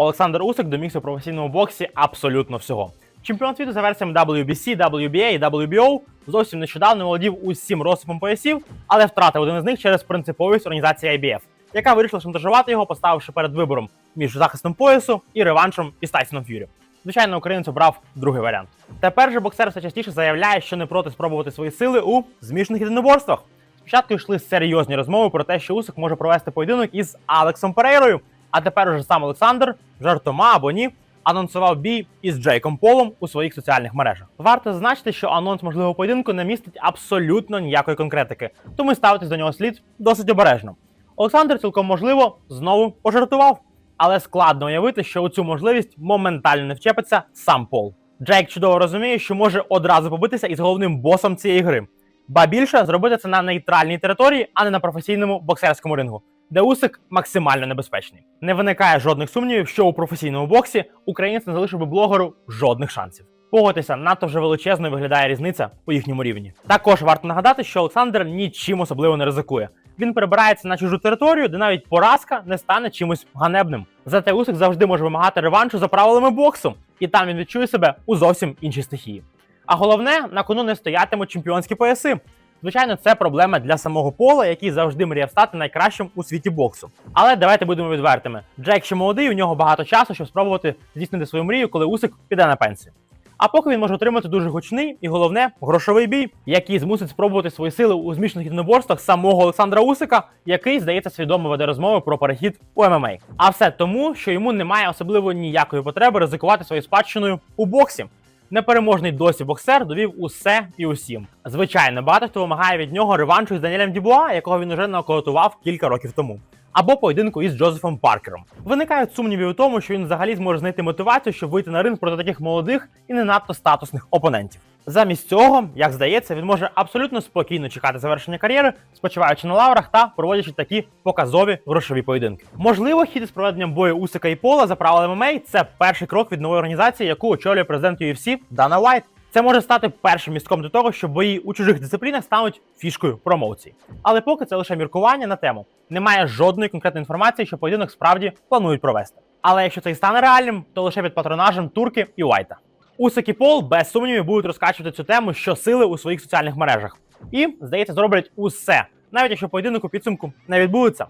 Олександр Усик домігся у професійному боксі абсолютно всього. Чемпіон світу за версіями WBC, WBA і WBO зовсім нещодавно володів усім розсипом поясів, але втратив один із них через принциповість організації IBF, яка вирішила шантажувати його, поставивши перед вибором між захистом поясу і реваншем із Тайсоном Ф'юрі. Звичайно, українець обрав другий варіант. Тепер же боксер все частіше заявляє, що не проти спробувати свої сили у змішаних єдиноборствах. Спочатку йшли серйозні розмови про те, що Усик може провести поєдинок із Алексом Перейрою, а тепер уже сам Олександр, жартома або ні, анонсував бій із Джейком Полом у своїх соціальних мережах. Варто зазначити, що анонс можливого поєдинку не містить абсолютно ніякої конкретики, тому ставитись до нього слід досить обережно. Олександр цілком можливо знову пожартував, але складно уявити, що у цю можливість моментально не вчепиться сам Пол. Джейк чудово розуміє, що може одразу побитися із головним босом цієї гри. Ба більше зробити це на нейтральній території, а не на професійному боксерському рингу, де Усик максимально небезпечний. Не виникає жодних сумнівів, що у професійному боксі українець не залишив би блогеру жодних шансів. Погодьтеся, надто вже величезною виглядає різниця у їхньому рівні. Також варто нагадати, що Олександр нічим особливо не ризикує. Він перебирається на чужу територію, де навіть поразка не стане чимось ганебним. Зате Усик завжди може вимагати реваншу за правилами боксу, і там він відчує себе у зовсім іншій стихії. А головне, на кону не стоятимуть чемпіонські пояси. Звичайно, це проблема для самого пола, який завжди мріяв стати найкращим у світі боксу. Але давайте будемо відвертими. Джек ще молодий, у нього багато часу, щоб спробувати здійснити свою мрію, коли Усик піде на пенсію. А поки він може отримати дуже гучний і головне грошовий бій, який змусить спробувати свої сили у змішаних єдиноборствах самого Олександра Усика, який здається свідомо веде розмови про перехід у ММА. А все тому, що йому немає особливо ніякої потреби ризикувати своєю спадщиною у боксі. Непереможний досі боксер довів усе і усім. Звичайно, багато хто вимагає від нього реваншу з Даніелем Дібуа, якого він уже накоротував кілька років тому. Або поєдинку із Джозефом Паркером. Виникають сумніви у тому, що він взагалі зможе знайти мотивацію, щоб вийти на ринг проти таких молодих і не надто статусних опонентів. Замість цього, як здається, він може абсолютно спокійно чекати завершення кар'єри, спочиваючи на лаврах та проводячи такі показові грошові поєдинки. Можливо, хід із проведенням бою Усика і Пола за правилами ММА – це перший крок від нової організації, яку очолює президент UFC Дана Уайт. Це може стати першим містком до того, що бої у чужих дисциплінах стануть фішкою промоції. Але поки це лише міркування на тему. Немає жодної конкретної інформації, що поєдинок справді планують провести. Але якщо це і стане реальним, то лише під патронажем турки і Уайта. Усик і Пол без сумнівів будуть розкачувати цю тему щосили у своїх соціальних мережах. І, здається, зроблять усе, навіть якщо поєдинок у підсумку не відбудеться.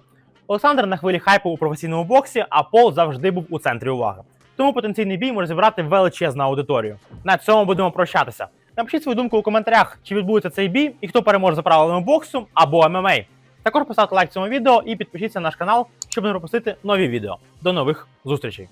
Олександр на хвилі хайпу у професійному боксі, а Пол завжди був у центрі уваги. Тому потенційний бій може зібрати величезну аудиторію. На цьому будемо прощатися. Напишіть свою думку у коментарях, чи відбудеться цей бій і хто переможе за правилами боксу або ММА. Також поставте лайк цьому відео і підпишіться на наш канал, щоб не пропустити нові відео. До нових зустрічей!